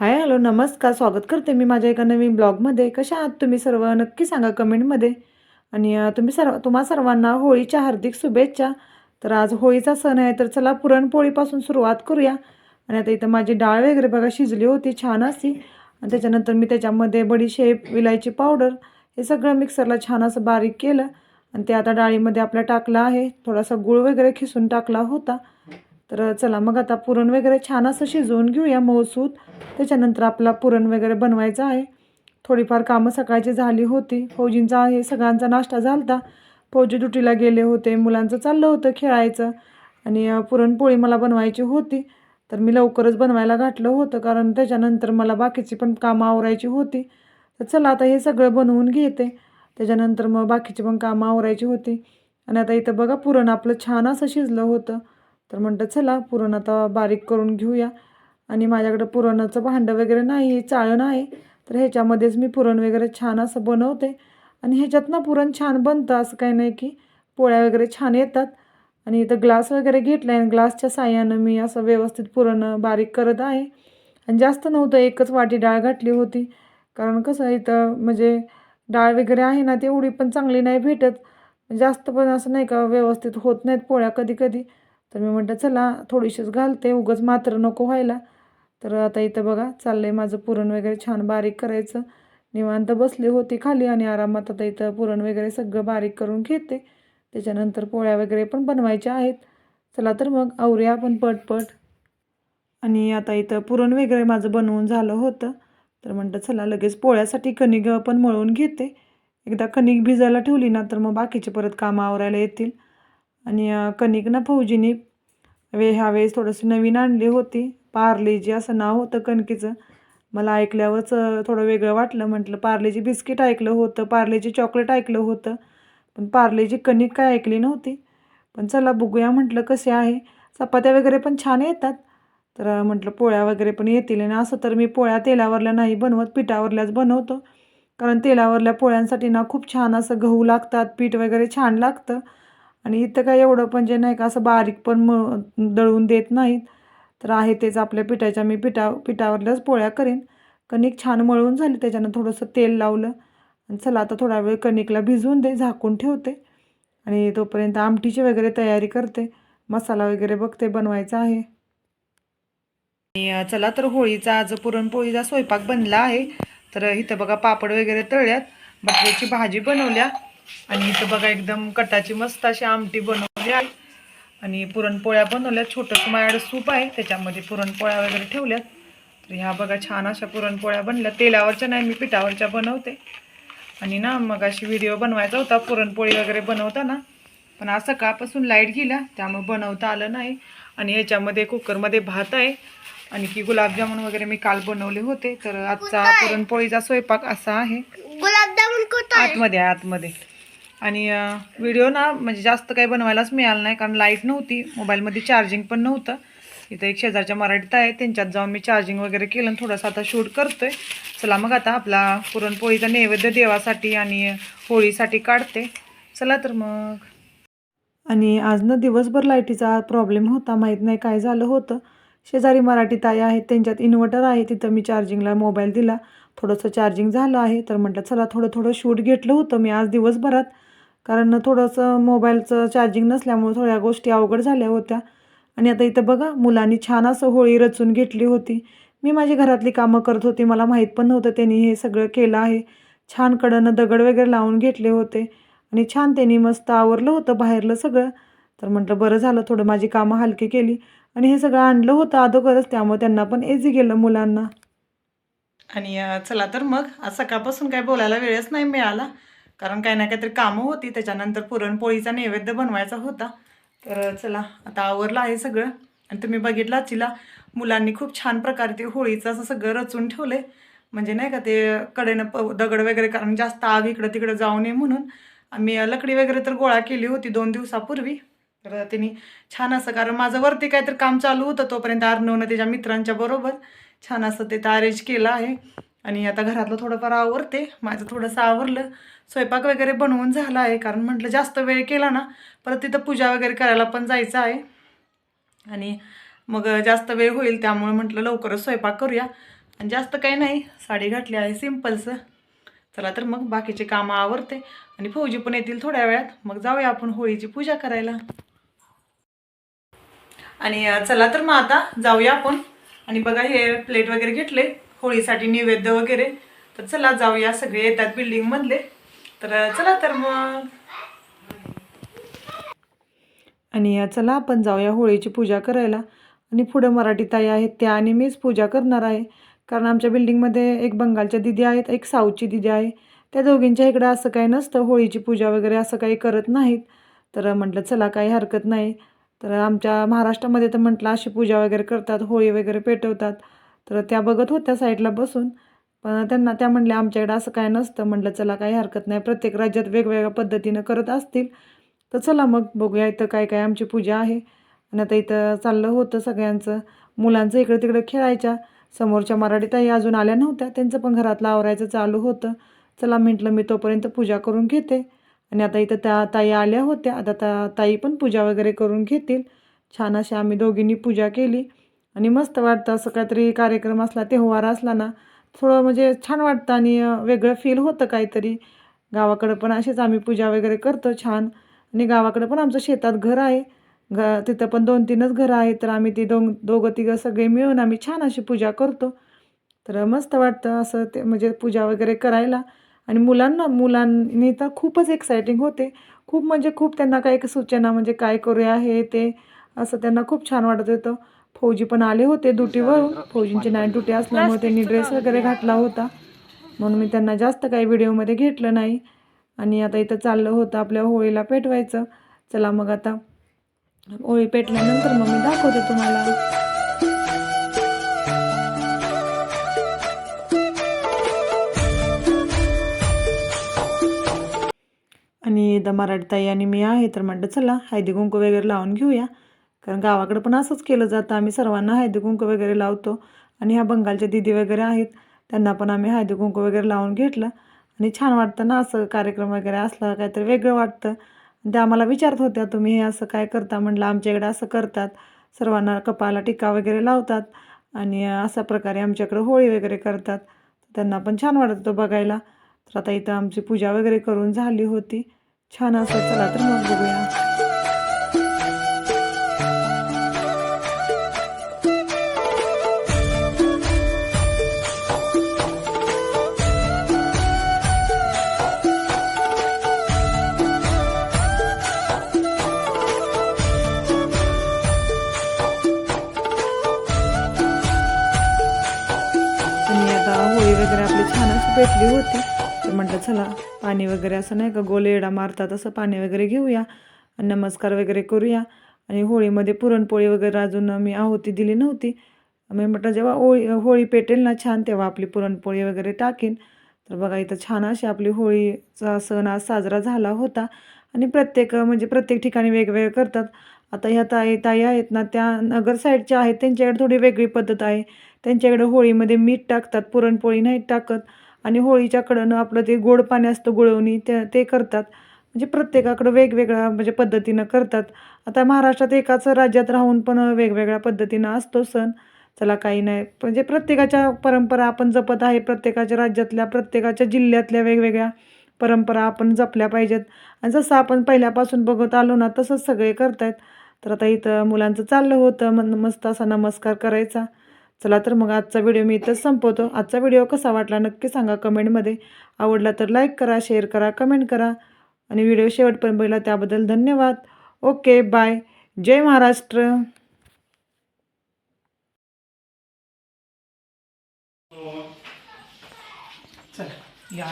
Hi hello नमस्कार स्वागत करते मी माझ्या एका नवीन ब्लॉगमध्ये. कशा आहात तुम्ही सर्व? नक्की सांगा कमेंटमध्ये. आणि तुम्ही सर्व तुम्हा सर्वांना होळीच्या हार्दिक शुभेच्छा. तर आज होळीचा सण आहे तर चला पुरणपोळीपासून सुरुवात करूया. आणि आता इथं माझी डाळ वगैरे बघा शिजली होती छान अशी. आणि त्याच्यानंतर मी त्याच्यामध्ये बडीशेप विलायची पावडर हे सगळं मिक्सरला छान असं बारीक केलं. आणि ते आता डाळीमध्ये आपल्या टाकलं आहे. थोडासा गूळ वगैरे खिसून टाकला होता. तर चला मग आता पुरण वगैरे छान असं शिजवून घेऊया मऊसूत. त्याच्यानंतर आपला पुरण वगैरे बनवायचं आहे. थोडीफार कामं सकाळची झाली होती. फौजींचा हे सगळ्यांचा नाश्ता झाला होता फौजी ड्युटीला गेले होते. मुलांचं चाललं होतं खेळायचं. आणि पुरणपोळी मला बनवायची होती. तर मी लवकरच बनवायला घातलं होतं. कारण त्याच्यानंतर मला बाकीची पण कामं आवरायची होती. तर चला आता हे सगळं बनवून घेते. त्याच्यानंतर मग बाकीची पण कामं आवरायची होती. आणि आता इथं बघा पुरण आपलं छान असं शिजलं होतं. तर म्हणतं चला पुरण आता बारीक करून घेऊया. आणि माझ्याकडं पुरणाचं भांडं वगैरे नाही चाळण आहे. तर ह्याच्यामध्येच मी पुरण वगैरे छान असं बनवते. आणि ह्याच्यात ना पुरण छान बनतं असं काही नाही की पोळ्या वगैरे छान येतात. आणि इथं ग्लास वगैरे घेतला आहे ग्लासच्या साह्यानं मी असं व्यवस्थित पुरण बारीक करत आहे. आणि जास्त नव्हतं एकच वाटी डाळ घातली होती. कारण कसं इथं म्हणजे डाळ वगैरे आहे ना तेवढी पण चांगली नाही भेटत. जास्त पण असं नाही का व्यवस्थित होत नाहीत पोळ्या कधी कधी तर मी म्हटलं चला थोडीशीच घालते उगच मात्र नको व्हायला. तर आता इथं बघा चाललंय माझं पुरण वगैरे छान बारीक करायचं. निवांत बसली होती खाली आणि आरामात आता इथं पुरण वगैरे सगळं बारीक करून घेते. त्याच्यानंतर पोळ्या वगैरे पण बनवायच्या आहेत. चला तर मग आवरूया आपण पटपट. आणि आता इथं पुरण वगैरे माझं बनवून झालं होतं. तर म्हणतं चला लगेच पोळ्यासाठी कणिक पण मळून घेते. एकदा कणिक भिजायला ठेवली ना तर मग बाकीचे परत कामं आवरायला येतील. आणि कणिक ना फौजीने वे ह्यावेळेस थोडंसं नवीन आणली होती. पार्लेजी असं नाव होतं कणकीचं. मला ऐकल्यावरच थोडं वेगळं वाटलं. म्हटलं पार्लेजी बिस्किट ऐकलं होतं पार्लेजी चॉकलेट ऐकलं होतं. पण पार्लेजी कणिक काय ऐकली नव्हती. पण चला बघूया म्हटलं कसे आहे? चपात्या वगैरे पण छान येतात. तर म्हटलं पोळ्या वगैरे पण येतील आणि असं तर मी पोळ्या तेलावरल्या नाही बनवत पिठावरल्याच बनवतो. कारण तेलावरल्या पोळ्यांसाठी ना खूप छान असं गहू लागतात पीठ वगैरे छान लागतं. आणि इथं काय एवढं पण जे नाही का असं बारीक पण म दळून देत नाहीत. तर आहे तेच आपल्या पिठाच्या मी पिठा पिठावरल्याच पोळ्या करेन. कणिक छान मळून झाली त्याच्यानं थोडंसं तेल लावलं. आणि चला आता थोडा वेळ कणिकला भिजवून दे झाकून ठेवते. आणि तोपर्यंत आमटीची वगैरे तयारी करते. मसाला वगैरे बघते बनवायचा आहे. आणि चला तर होळीचा आज पुरणपोळीचा स्वयंपाक बनला आहे. तर इथं बघा पापड वगैरे तळल्यात. बटाट्याची भाजी बनवल्या. आणि इथं बघा एकदम कटाची मस्त अशी आमटी बनवली आहे. आणि पुरणपोळ्या बनवल्या छोटंसं माझ्याकडे सूप आहे. त्याच्यामध्ये पुरणपोळ्या वगैरे ठेवल्यात. तर ह्या बघा छान अशा पुरणपोळ्या बनल्या. तेलावरच्या नाही मी पिठावरच्या बनवते. आणि ना मग अशी व्हिडिओ बनवायचा होता. पुरणपोळी वगैरे बनवताना. पण आज सकाळपासून लाइट गेल्या. त्यामुळे बनवता आलं नाही. आणि ह्याच्यामध्ये कुकरमध्ये भात आहे. आणि की गुलाबजामुन वगैरे मी काल बनवले होते. तर आजचा पुरणपोळीचा स्वयंपाक असा आहे. गुलाबजामुन आतमध्ये आतमध्ये. आणि व्हिडिओ ना म्हणजे जास्त काही बनवायलाच मिळालं नाही कारण लाइट नव्हती. मोबाईलमध्ये चार्जिंग पण नव्हतं. इथं एक शेजारच्या मराठीत आहे त्यांच्यात जाऊन मी चार्जिंग वगैरे केलं आणि थोडंसं आता शूट करतोय. चला मग आता आपला पुरणपोळीचा नैवेद्य देवासाठी आणि होळीसाठी काढते. चला तर मग. आणि आज ना दिवसभर लाईटीचा प्रॉब्लेम होता. माहीत नाही काय झालं होतं. शेजारी मराठी ताई आहेत त्यांच्यात इन्व्हर्टर आहे. तिथं मी चार्जिंगला मोबाईल दिला. थोडंसं चार्जिंग झालं आहे. तर म्हटलं चला थोडं थोडं शूट घेतलं होतं मी आज दिवसभरात. कारण थोडंसं मोबाईलचं चार्जिंग नसल्यामुळे थोड्या गोष्टी अवघड झाल्या होत्या. आणि आता इथं बघा मुलांनी छान असं होळी रचून घेतली होती. मी माझी घरातली कामं करत होती मला माहीत पण नव्हतं त्यांनी हे सगळं केलं आहे. छान कडनं दगड वगैरे लावून घेतले होते. आणि छान त्यांनी मस्त आवरलं होतं बाहेरलं सगळं. तर म्हटलं बरं झालं थोडं माझी कामं हलकी केली. आणि हे सगळं आणलं होतं अगोदरच त्यामुळे त्यांना पण एझी गेलं मुलांना. आणि चला तर मग आज सकाळपासून काय बोलायला वेळच नाही मिळाला. कारण काही ना काहीतरी कामं होती त्याच्यानंतर पुरणपोळीचा नैवेद्य बनवायचा होता. तर चला आता आवरलं आहे सगळं. आणि तुम्ही बघितला तिला मुलांनी खूप छान प्रकारे ते होळीचं असं सगळं रचून ठेवले म्हणजे नाही का ते कडेनं प दगड वगैरे कारण जास्त आग इकडं तिकडं जाऊ नये म्हणून. आम्ही लकडी वगैरे तर गोळा केली होती दोन दिवसापूर्वी. तर त्यांनी छान असं कारण माझं वरती काहीतरी काम चालू होतं तोपर्यंत अर्णवनं त्याच्या मित्रांच्या बरोबर छान असं ते अरेंज केलं आहे. आणि आता घरातलं थोडंफार आवरते. माझं थोडंसं आवरलं. स्वयंपाक वगैरे बनवून झाला आहे कारण म्हटलं जास्त वेळ केला ना परत तिथं पूजा वगैरे करायला पण जायचं आहे. आणि मग जास्त वेळ होईल त्यामुळे म्हटलं लवकरच स्वयंपाक करूया. आणि जास्त काही नाही साडी घातली आहे सिम्पलचं चला तर मग बाकीचे कामं आवरते. आणि फौजी पण येतील थोड्या वेळात. मग जाऊया आपण होळीची पूजा करायला. आणि चला तर मग आता जाऊया आपण. आणि बघा हे प्लेट वगैरे घेतले. होळीसाठी नैवेद्य वगैरे. तर चला जाऊया सगळे येतात बिल्डिंग मधले. तर चला तर मग. आणि चला आपण जाऊया होळीची पूजा करायला. आणि पुढं मराठी ताई आहेत त्या आणि मीच पूजा करणार आहे. कारण आमच्या बिल्डिंगमध्ये एक बंगालच्या दिदी आहेत एक साऊथची दिदी आहे. त्या दोघींच्या इकडं असं काही नसतं. होळीची पूजा वगैरे असं काही करत नाहीत. तर म्हटलं चला काही हरकत नाही. तर आमच्या महाराष्ट्रामध्ये तर म्हटलं अशी पूजा वगैरे करतात होळी वगैरे पेटवतात. तर त्या बघत होत्या साईडला बसून. पण त्यांना त्या म्हणल्या आमच्याकडे असं काय नसतं. म्हटलं चला काही हरकत नाही. प्रत्येक राज्यात वेगवेगळ्या पद्धतीनं करत असतील. तर चला मग बघूया इथं काय काय आमची पूजा आहे. आणि आता इथं चाललं होतं सगळ्यांचं. मुलांचं इकडं तिकडं खेळायच्या. समोरच्या मराठी ताई अजून आल्या नव्हत्या. त्यांचं पण घरातलं आवरायचं चालू होतं. चला म्हटलं मी तोपर्यंत पूजा करून घेते. आणि आता इथं त्या ताई आल्या होत्या. आता त्या ताई पण पूजा वगैरे करून घेतील. छान अशी आम्ही दोघींनी पूजा केली. आणि मस्त वाटतं असं काहीतरी कार्यक्रम असला तेव्हार असला ना थोडं म्हणजे छान वाटतं आणि वेगळं फील होतं काहीतरी. गावाकडं पण अशीच आम्ही पूजा वगैरे करतो छान. आणि गावाकडं पण आमचं शेतात घर आहे. घ तिथं पण दोन तीनच घरं आहे तर आम्ही ती दोन दोघं तिघं सगळे मिळून आम्ही छान अशी पूजा करतो. तर मस्त वाटतं असं ते म्हणजे पूजा वगैरे करायला. आणि मुलांना मुलांनी तर खूपच एक्सायटिंग होते. खूप म्हणजे खूप त्यांना काही सूचना म्हणजे काय करूया हे ते असं त्यांना खूप छान वाटत होतं. फौजी पण आले होते ड्युटीवरून फौजींची नाईट ड्युटी असल्यामुळे त्यांनी ड्रेस वगैरे घातला होता. म्हणून मी त्यांना जास्त काही व्हिडिओमध्ये घेतलं नाही. आणि आता इथं चाललं होतं आपल्या होळीला पेटवायचं. चला मग आता होळी पेटल्यानंतर मग मी दाखवते तुम्हाला. आणि द मराठी ताई आणि मी आहे. तर म्हटलं चला हळदी कुंकू वगैरे लावून घेऊया. कारण गावाकडं पण असंच केलं जातं. आम्ही सर्वांना हळदी कुंकू वगैरे लावतो. आणि ह्या बंगालच्या दिदी वगैरे आहेत. त्यांना पण आम्ही हळदी कुंकू वगैरे लावून घेतलं. आणि छान वाटतं ना असं कार्यक्रम वगैरे असला काहीतरी वेगळं वाटतं. त्या आम्हाला विचारत होत्या तुम्ही हे असं काय करता? म्हटलं आमच्याकडे असं करतात. सर्वांना कपाळाला टिका वगैरे लावतात. आणि अशा प्रकारे आमच्याकडे होळी वगैरे करतात. त्यांना पण छान वाटत होतं बघायला. तर आता इथं आमची पूजा वगैरे करून झाली होती. छान असं चला तर मग बघूया. छान पेटली होती. तर म्हटलं चला पाणी वगैरे असं नाही का गोल येडा मारतात असं पाणी वगैरे घेऊया आणि नमस्कार वगैरे करूया. आणि होळीमध्ये पुरणपोळी वगैरे अजून मी आहुती दिली नव्हती. मी म्हटलं जेव्हा होळी होळी पेटेल ना छान तेव्हा आपली पुरणपोळी वगैरे टाकेन. तर बघा इथं छान अशी आपली होळीचा सण आज साजरा झाला होता. आणि प्रत्येक म्हणजे प्रत्येक ठिकाणी वेगवेगळे करतात. आता ह्या ताई ताई आहेत ना त्या नगर साईडच्या आहेत. त्यांच्याकडे थोडी वेगळी पद्धत आहे. त्यांच्याकडे होळीमध्ये मीठ टाकतात पुरणपोळी नाही टाकत. आणि होळीच्या कडनं आपलं ते गोड पाणी असतं गुळवणी ते ते करतात. म्हणजे प्रत्येकाकडं वेगवेगळ्या म्हणजे पद्धतीनं करतात. आता महाराष्ट्रात एकाच राज्यात राहून पण वेगवेगळ्या पद्धतीनं असतो सण. चला काही नाही. म्हणजे प्रत्येकाच्या परंपरा आपण जपत आहे. प्रत्येकाच्या राज्यातल्या प्रत्येकाच्या जिल्ह्यातल्या वेगवेगळ्या परंपरा आपण जपल्या पाहिजेत. आणि जसं आपण पहिल्यापासून बघत आलो ना तसंच सगळे करतायत. तर आता इथं मुलांचं चाललं होतं. मन मस्त असा नमस्कार करायचा. चला तर मग आजचा व्हिडिओ मी इथंच संपवतो. आजचा व्हिडिओ कसा वाटला नक्की सांगा कमेंटमध्ये. आवडला तर लाईक करा शेअर करा कमेंट करा. आणि व्हिडिओ शेवटपर्यंत बघितला त्याबद्दल धन्यवाद. Okay bye. जय महाराष्ट्र. चला या